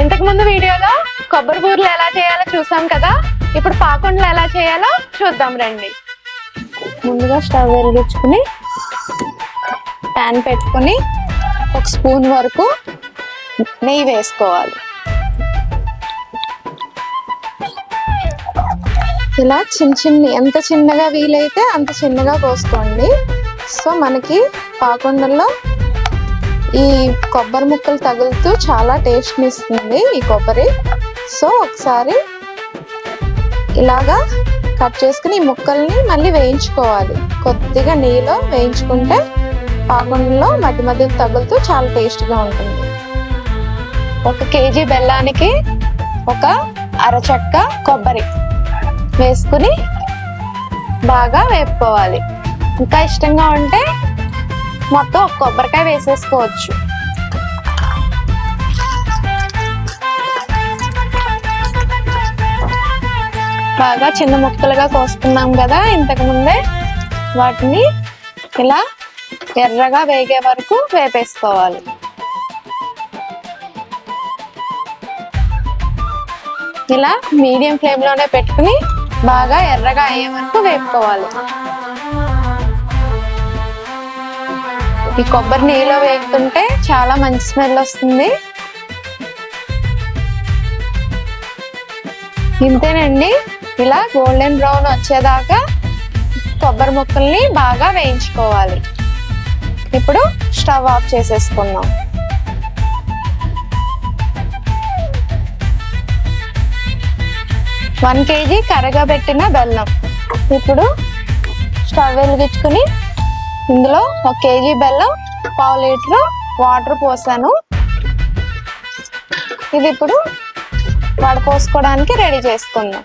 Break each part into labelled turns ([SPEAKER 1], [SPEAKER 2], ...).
[SPEAKER 1] ఇంతకు ముందు వీడియోలో కొబ్బరి బూరలు ఎలా చేయాలో చూసాం కదా? ఇప్పుడు పాకుండలు ఎలా చేయాలో చూద్దాం రండి. ముందుగా స్టవ్ వెలిగించుకుని ప్యాన్ పెట్టుకుని ఒక స్పూన్ వరకు నెయ్యి వేసుకోవాలి. ఇలా చిన్న చిన్న ఎంత చిన్నగా వీలైతే అంత చిన్నగా కోసుకోండి. సో మనకి పాకొండల్లో ఈ కొబ్బరి ముక్కలు తగులుతూ చాలా టేస్ట్ని ఇస్తుంది ఈ కొబ్బరి. సో ఒకసారి ఇలాగా కట్ చేసుకుని ఈ ముక్కల్ని మళ్ళీ వేయించుకోవాలి. కొద్దిగా నెయ్యిలో వేయించుకుంటే పాకుండలో మధ్య మధ్య తగులుతూ చాలా టేస్ట్గా ఉంటుంది. ఒక కేజీ బెల్లానికి ఒక అరచక్క కొబ్బరి వేసుకుని బాగా వేపుకోవాలి. ఇంకా ఇష్టంగా ఉంటే మొత్తం ఒక కొబ్బరికాయ వేసేసుకోవచ్చు. బాగా చిన్న ముక్కలుగా కోసుకున్నాం కదా ఇంతకు ముందే. వాటిని ఇలా ఎర్రగా వేగే వరకు వేపేసుకోవాలి. ఇలా మీడియం ఫ్లేమ్లోనే పెట్టుకుని బాగా ఎర్రగా అయ్యే వరకు వేపుకోవాలి. ఈ కొబ్బరి నీళ్ళు వేస్తుంటే చాలా మంచి స్మెల్ వస్తుంది. ఇంతేనండి. ఇలా గోల్డెన్ బ్రౌన్ వచ్చేదాకా కొబ్బరి ముక్కల్ని బాగా వేయించుకోవాలి. ఇప్పుడు స్టవ్ ఆఫ్ చేసేసుకుందాం. వన్ కేజీ కరగబెట్టిన బెల్లం. ఇప్పుడు స్టవ్ వెలిగించుకుని ఇందులో ఒక కేజీ బెల్లం పావు లీటర్ వాటర్ పోసాను. ఇది ఇప్పుడు వడపోసుకోవడానికి రెడీ చేసుకుందాం.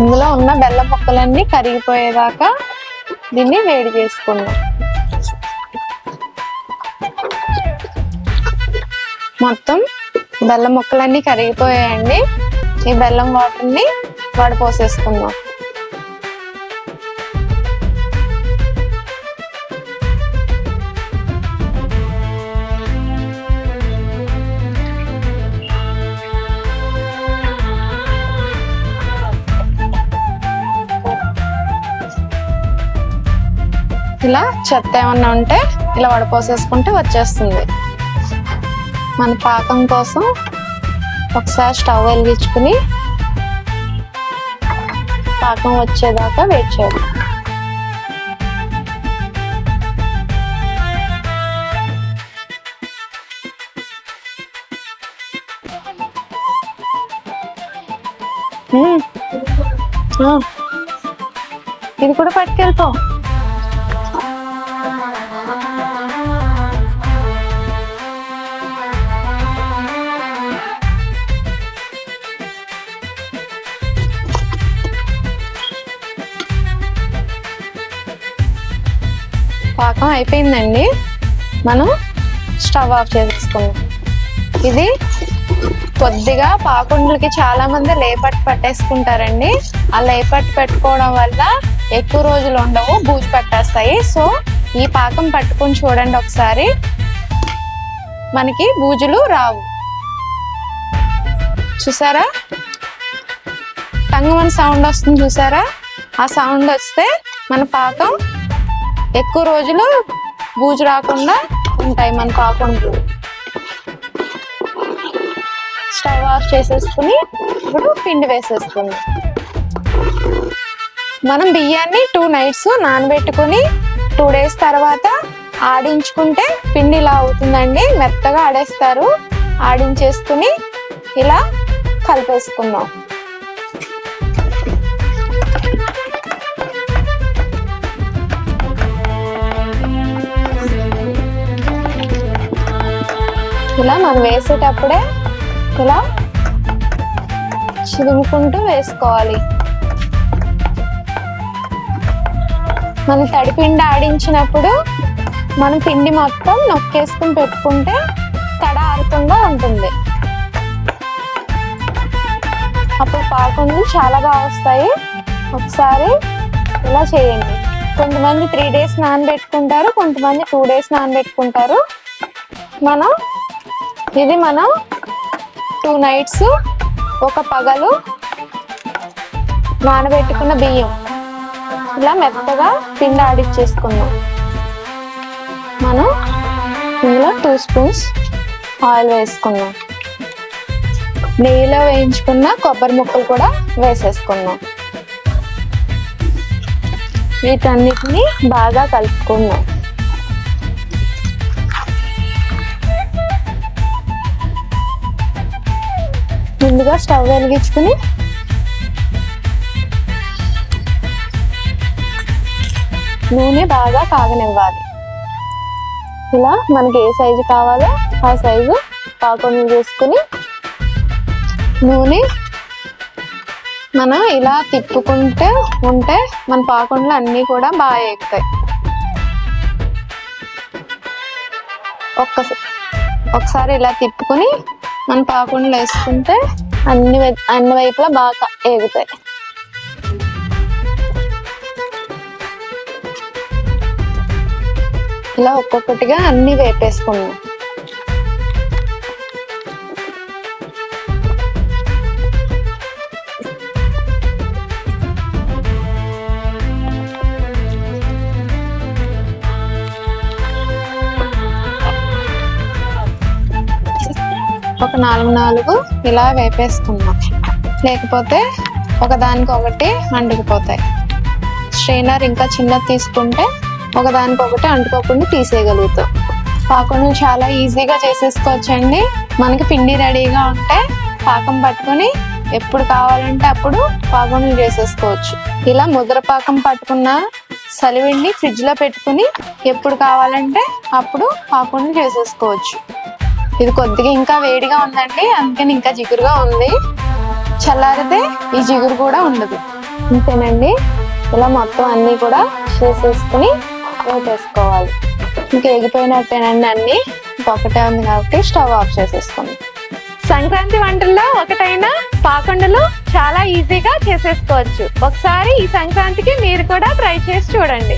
[SPEAKER 1] ఇందులో ఉన్న బెల్లం ముక్కలన్నీ కరిగిపోయేదాకా దీన్ని వేడి చేసుకుందాం. మొత్తం బెల్లం ముక్కలన్నీ కరిగిపోయాయండి. ఈ బెల్లం వాటర్ని వడపోసేసుకుందాం ఇలా చెత్త ఏమన్నా ఉంటే ఇలా వడపోసేసుకుంటే వచ్చేస్తుంది. మన పాకం కోసం ఒకసారి స్టవ్ వెలిగించుకుని పాకం వచ్చేదాకా వెయిట్ చేయాలి. ఇది కూడా పట్టుకెళ్ళిపో. అయిపోయిందండి. మనం స్టవ్ ఆఫ్ చేసేసుకుందాం. ఇది కొద్దిగా పాకుండలకి చాలా మంది లేపట్టు పట్టేసుకుంటారండి. ఆ లేపట్టు పెట్టుకోవడం వల్ల ఎక్కువ రోజులు ఉండవు బూజు పట్టేస్తాయి. సో ఈ పాకం పట్టుకొని చూడండి ఒకసారి. మనకి బూజులు రావు. చూసారా? టంగమని సౌండ్ వస్తుంది చూసారా? ఆ సౌండ్ వస్తే మన పాకం ఎక్కువ రోజులు బూజు రాకుండా ఉంటాయి మన పాకుండలు స్టవ్ ఆఫ్ చేసేసుకుని ఇప్పుడు పిండి వేసేసుకుని మనం బియ్యాన్ని టూ నైట్స్ నానబెట్టుకుని టూ డేస్ తర్వాత ఆడించుకుంటే పిండి ఇలా అవుతుందండి. మెత్తగా ఆడేస్తారు. ఆడించేసుకుని ఇలా కలిపేసుకుందాం. ఇలా మనం వేసేటప్పుడే ఇలా చిదుముకుంటూ వేసుకోవాలి. మనం తడిపిండి ఆడించినప్పుడు మనం పిండి మొత్తం నొక్కేసుకుని పెట్టుకుంటే తడ ఆరుతుందా ఉంటుంది. అప్పుడు పాకుండలు చాలా బాగా వస్తాయి. ఒకసారి ఇలా చేయండి. కొంతమంది త్రీ డేస్ నానబెట్టుకుంటారు కొంతమంది టూ డేస్ నానబెట్టుకుంటారు. మనం ఇది మనం టూ నైట్స్ ఒక పగలు నానబెట్టుకున్న బియ్యం. ఇలా మెత్తగా పిండి ఆడిచ్చేసుకుందాం. మనం ఇందులో టూ స్పూన్స్ ఆయిల్ వేసుకుందాం. నెయ్యిలో వేయించుకున్న కొబ్బరి ముక్కలు కూడా వేసేసుకుందాం. వీటన్నిటిని బాగా కలుపుకుందాం. ముందుగా స్టవ్ వెలిగించుకుని నూనె బాగా కాగనివ్వాలి. ఇలా మనకి ఏ సైజు కావాలో ఆ సైజు కాకుండా చేసుకుని నూనె మనం ఇలా తిప్పుకుంటే ఉంటే మన పాకుండలు అన్నీ కూడా బాగా ఎక్కుతాయి ఒక్కసారి ఒకసారి ఇలా తిప్పుకొని మన పాకుండా వేసుకుంటే అన్ని అన్ని వైపులా బాగా ఏగుతాయి. ఇలా ఒక్కొక్కటిగా అన్ని వేపేసుకున్నాం ఒక నాలుగు నాలుగు ఇలా వేపేసుకుందాం. లేకపోతే ఒకదానికి ఒకటి అంటుకుపోతాయి. స్ట్రైనర్ ఇంకా చిన్నది తీసుకుంటే ఒకదానికి ఒకటి అంటుకోకుండా తీసేయగలుగుతాం. పాకం చాలా ఈజీగా చేసేసుకోవచ్చండి. మనకి పిండి రెడీగా ఉంటే పాకం పట్టుకొని ఎప్పుడు కావాలంటే అప్పుడు పాకం చేసేసుకోవచ్చు. ఇలా ముద్ర పాకం పట్టుకున్న సలివిండి ఫ్రిడ్జ్లో పెట్టుకుని ఎప్పుడు కావాలంటే అప్పుడు పాకం చేసేసుకోవచ్చు. ఇది కొద్దిగా ఇంకా వేడిగా ఉందండి అందుకని ఇంకా జిగురుగా ఉంది. చల్లారితే ఈ జిగురు కూడా ఉండదు. అంతేనండి ఇలా మొత్తం అన్నీ కూడా చేసేసుకుని వేసుకోవాలి. ఇంకా ఎగిపోయినట్టేనండి అన్ని? ఒకటే ఉంది కాబట్టి స్టవ్ ఆఫ్ చేసేసుకోండి సంక్రాంతి వంటల్లో ఒకటైన పాకుండలు చాలా ఈజీగా చేసేసుకోవచ్చు. ఒకసారి ఈ సంక్రాంతికి మీరు కూడా ట్రై చేసి చూడండి.